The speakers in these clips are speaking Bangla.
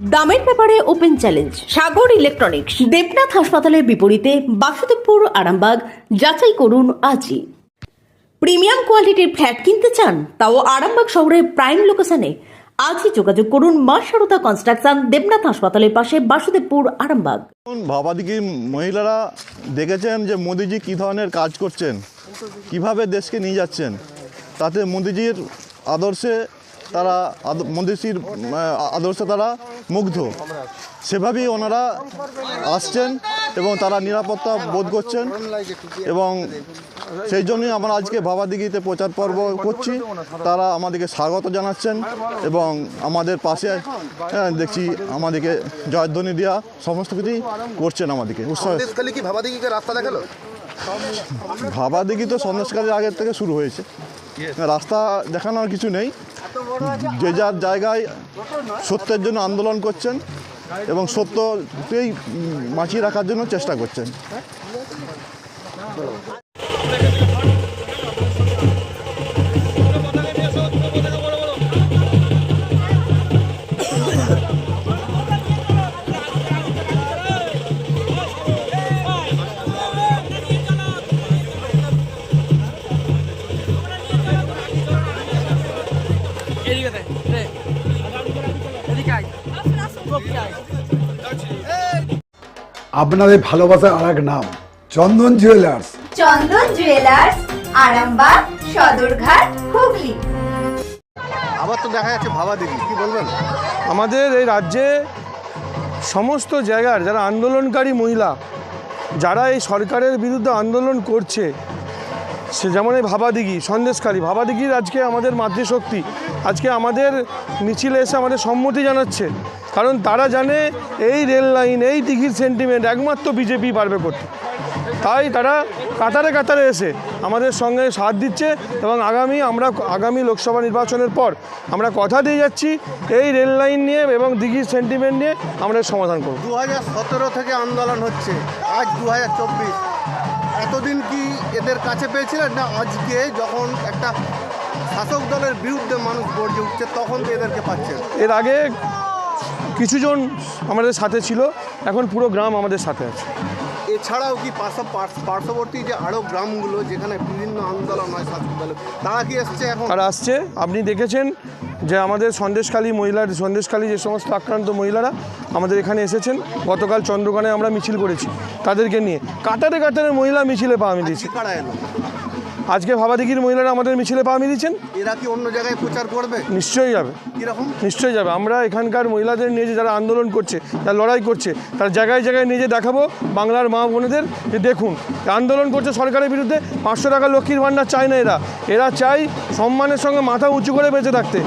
দামের ব্যাপারে open challenge Sagar electronics Debnath হাসপাতালের বিপরীতে বাসুদেবপুর, আরামবাগ, যাচাই করুন আজই। প্রিমিয়াম কোয়ালিটির ফ্ল্যাট কিনতে চান, তাও আরামবাগ শহরের প্রাইম লোকেশনে আজই যোগাযোগ করুন মা সারদা কনস্ট্রাকশন দেবনাথ হাসপাতালের পাশে বাসুদেবপুর, আরামবাগ। ভাবাদিকি মহিলারা দেখেছেন যে মোদিজি কী ধরনের কাজ করছেন? কীভাবে দেশকে নিয়ে যাচ্ছেন? তাতে মোদিজির আদর্শে তারা আদ- মোদিজির আদর্শে তারা মুগ্ধ। সেভাবেই ওনারা আসছেন এবং তারা নিরাপত্তা বোধ করছেন এবং সেই জন্যই আমরা আজকে ভাবাদিঘিতে প্রচার পর্ব করছি। তারা আমাদেরকে স্বাগত জানাচ্ছেন এবং আমাদের পাশে হ্যাঁ, দেখছি আমাদেরকে জয়ধ্বনি দেওয়া সমস্ত কিছুই করছেন আমাদেরকে। উৎসাহ রাস্তা দেখাল? ভাবাদিঘি তো সন্দেশকালের আগের থেকে শুরু হয়েছে। রাস্তা দেখানোর কিছু নেই। যে যার জায়গায় সত্যের জন্য আন্দোলন করছেন এবং সত্যকেই বাঁচিয়ে রাখার জন্য চেষ্টা করছেন। আপনাদের ভালোবাসার আর এক নাম চন্দন জুয়েলার্স চন্দন জুয়েলার্স আরামবাগ সদরঘাট হুগলি। আবার তো দেখা যাচ্ছে ভাবা দেখি কি বলবেন? আমাদের এই রাজ্যে সমস্ত জায়গার যারা আন্দোলনকারী মহিলা যারা এই সরকারের বিরুদ্ধে আন্দোলন করছে সে যেমন এই ভাবাদিঘি সন্দেশকারী ভাবাদিঘির আজকে আমাদের মাতৃশক্তি আজকে আমাদের মিছিলে এসে আমাদের সম্মতি জানাচ্ছে। কারণ তারা জানে এই রেল লাইন এই দিঘির সেন্টিমেন্ট একমাত্র বিজেপি পারবে করতে। তাই তারা কাতারে কাতারে এসে আমাদের সঙ্গে সাথ দিচ্ছে এবং আগামী আমরা আগামী লোকসভা নির্বাচনের পর আমরা কথা দিয়ে যাচ্ছি এই রেল লাইন নিয়ে এবং দিঘির সেন্টিমেন্ট নিয়ে আমরা সমাধান করব। দু হাজার সতেরো থেকে আন্দোলন হচ্ছে আজ দু হাজার চব্বিশ। এতদিন কি এদের কাছে পেয়েছিলেন না? আজকে যখন একটা শাসক দলের বিরুদ্ধে মানুষ গর্জে উঠছে তখন তো এদেরকে পাচ্ছেন। এর আগে কিছুজন আমাদের সাথে ছিল এখন পুরো গ্রাম আমাদের সাথে আছে। এছাড়াও কি পার্শ্ববর্তী যে আরও গ্রামগুলো যেখানে বিভিন্ন আন্দোলন হয় তারা কি আসছে এখন? তারা আসছে। আপনি দেখেছেন যে আমাদের সন্দেশকালী মহিলার সন্দেশকালী যে সমস্ত আক্রান্ত মহিলারা আমাদের এখানে এসেছেন। গতকাল চন্দ্রকোনায় আমরা মিছিল করেছি তাদেরকে নিয়ে। কাতারে কাতারে মহিলা মিছিলে পা কারা এলো? আজকে ভাবাদিঘির মহিলারা আমাদের মিছিলে পা মিলিয়েছেন। এরা কি অন্য জায়গায় প্রচার করবে? নিশ্চয়ই যাবে। কীরকম? নিশ্চয়ই যাবে। আমরা এখানকার মহিলাদের নিয়ে যে যারা আন্দোলন করছে তারা লড়াই করছে তারা জায়গায় জায়গায় নিয়ে যে দেখাবো বাংলার মা বোনেদের যে দেখুন আন্দোলন করছে সরকারের বিরুদ্ধে পাঁচশো টাকা লক্ষ্মীর ভাণ্ডার চায় না এরা। এরা চাই সম্মানের সঙ্গে মাথা উঁচু করে বেঁচে থাকতে।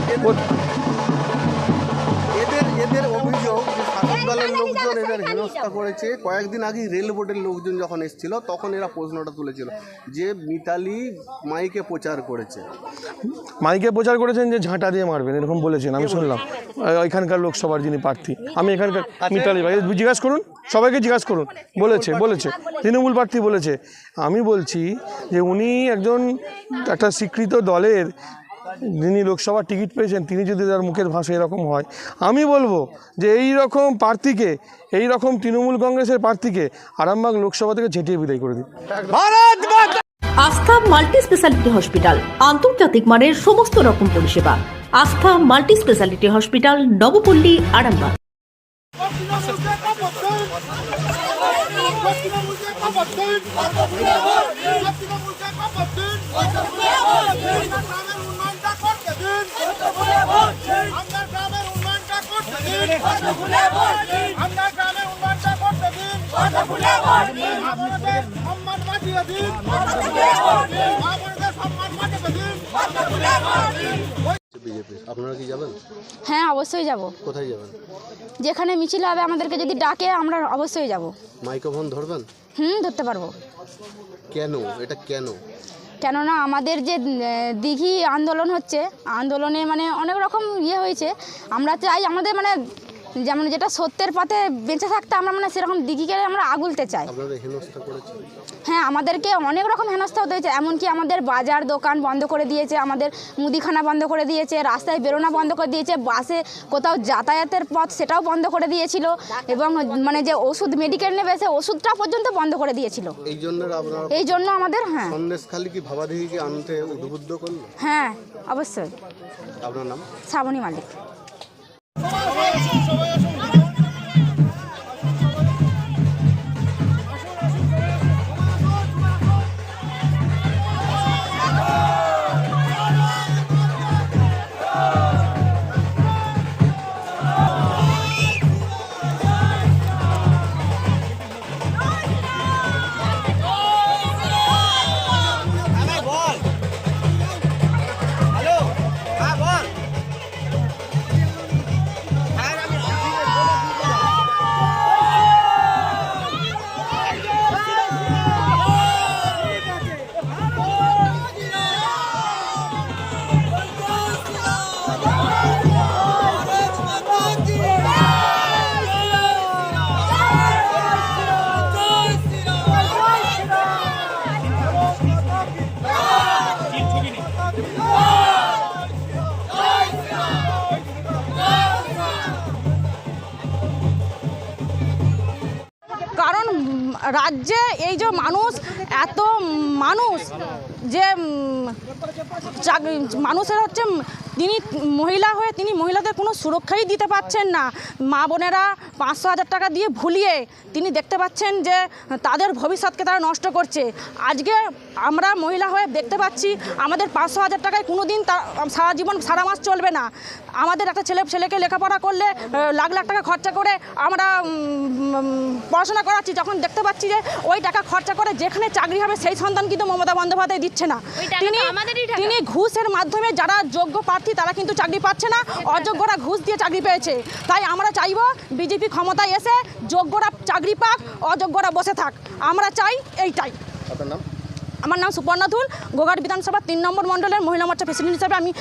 দলের লোকজন এদের হেনস্থা করেছে। কয়েকদিন আগে রেল বোর্ডের লোকজন যখন এসেছিল তখন এরা প্রশ্নটা তুলেছিল যে মিতালি মাইকে প্রচার করেছে। মাইকে প্রচার করেছেন যে ঝাঁটা দিয়ে মারবেন এরকম বলেছেন আমি শুনলাম। এখানকার লোকসভার যিনি প্রার্থী আমি এখানকার মিতালি ভাই জিজ্ঞাসা করুন সবাইকে জিজ্ঞাসা করুন। বলেছে বলেছে? তৃণমূল প্রার্থী বলেছে আমি বলছি যে উনি একজন একটা স্বীকৃত দলের যিনি লোকসভার টিকিট পেয়েছেন তিনি যদি তার মুখের ভাষা এরকম হয় আমি বলব যে এই রকম প্রার্থীকে এই রকম তৃণমূল কংগ্রেসের প্রার্থীকে আরামবাগ লোকসভা থেকে ঝেঁটিয়ে বিদায় করে দিন। আস্থা মাল্টি স্পেশালিটি হসপিটাল আন্তর্জাতিক মানের সমস্ত রকম পরিষেবা। Astha multi speciality hospital Nabapalli Arambagh. BJP আপনারা কি যাবেন হ্যাঁ অবশ্যই যাব। কোথায় যাবেন? যেখানে মিছিল হবে আমাদেরকে যদি ডাকে আমরা অবশ্যই যাব। মাইক্রোফোন ধরবেন? হুম ধরতে পারব। কেন? এটা কেন? কেননা আমাদের যে দিঘি আন্দোলন হচ্ছে আন্দোলনে মানে অনেক রকম ইয়ে হয়েছে। আমরা চাই আমাদের মানে যেমন যেটা সত্যের পথে বেঁচে থাকতে আমরা মানে সেরকম দিঘিকে আমরা আগুলতে চাই। হ্যাঁ আমাদেরকে অনেক রকম হেনস্থা হতে হয়েছে। এমনকি আমাদের বাজার দোকান বন্ধ করে দিয়েছে আমাদের মুদিখানা বন্ধ করে দিয়েছে রাস্তায় বেরোনা বন্ধ করে দিয়েছে বাসে কোথাও যাতায়াতের পথ সেটাও বন্ধ করে দিয়েছিল এবং মানে যে ওষুধ মেডিকেল নেবে সে ওষুধটা পর্যন্ত বন্ধ করে দিয়েছিল। এই জন্য এই জন্য আমাদের হ্যাঁ। সন্দেশখালি কি ভাবাদিঘিকে আনতে উদ্বুদ্ধ করল? হ্যাঁ অবশ্যই। আপনার নাম? শ্রাবণী মালিক। কারণ উম, রাজ্যে এই যে মানুষ এত মানুষ যে চাকরি- মানুষের হচ্ছে তিনি মহিলা হয়ে তিনি মহিলাদের কোনো সুরক্ষাই দিতে পারছেন না। মা বোনেরা পাঁচশো হাজার টাকা দিয়ে ভুলিয়ে তিনি দেখতে পাচ্ছেন যে তাদের ভবিষ্যৎকে তারা নষ্ট করছে। আজকে আমরা মহিলা হয়ে দেখতে পাচ্ছি আমাদের পাঁচশো হাজার টাকায় কোনো দিন সারা জীবন সারা মাস চলবে না। আমাদের একটা ছেলে ছেলেকে লেখাপড়া করলে লাখ লাখ টাকা খরচা করে আমরা পড়াশোনা করাচ্ছি যখন দেখতে পাচ্ছি যে ওই টাকা খরচা করে যেখানে চাকরি হবে সেই সন্তান কিন্তু মমতা বন্দ্যোপাধ্যায় দিচ্ছে না। তিনি তিনি ঘুষের মাধ্যমে যারা যোগ্য প্রার্থী তারা কিন্তু চাকরি পাচ্ছে না। অযোগ্যরা ঘুষ দিয়ে চাকরি পেয়েছে। তাই আমরা চাইব বিজেপি ক্ষমতায় এসে যোগ্যরা চাকরি পাক অযোগ্যরা বসে থাক। আমরা চাই এইটাই। আপনার নাম? আমার নাম সুপর্ণা ধুল গোঘাট বিধানসভা তিন নম্বর মণ্ডলের মহিলা মোর্চা প্রেসিডেন্ট হিসাবে আমি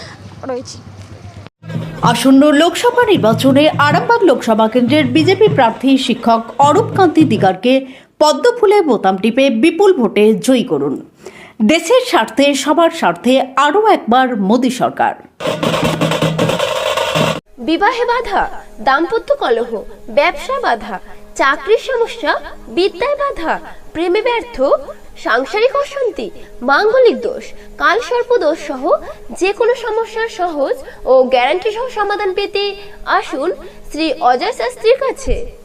রয়েছি। আসন্ন লোকসভা নির্বাচনে আরামবাগ লোকসভা কেন্দ্রের বিজেপি প্রার্থী শিক্ষক অরূপ কান্তি দিগারকে পদ্মফুলে বোতাম টিপে বিপুল ভোটে জয়ী করুন। দেশের স্বার্থে, সবার স্বার্থে আরও একবার মোদী সরকার। বিবাহে বাধা, দাম্পত্য কলহ, ব্যবসা বাধা, চাকরির সমস্যা, বিদ্যায় বাধা, প্রেমে ব্যর্থ, সাংসারিক অশান্তি, মাঙ্গলিক দোষ কালসর্প দোষ সহ যে কোনো সমস্যার সহজ ও গ্যারান্টি সহ সমাধান পেতে আসুন শ্রী অজয় শাস্ত্রীর কাছে।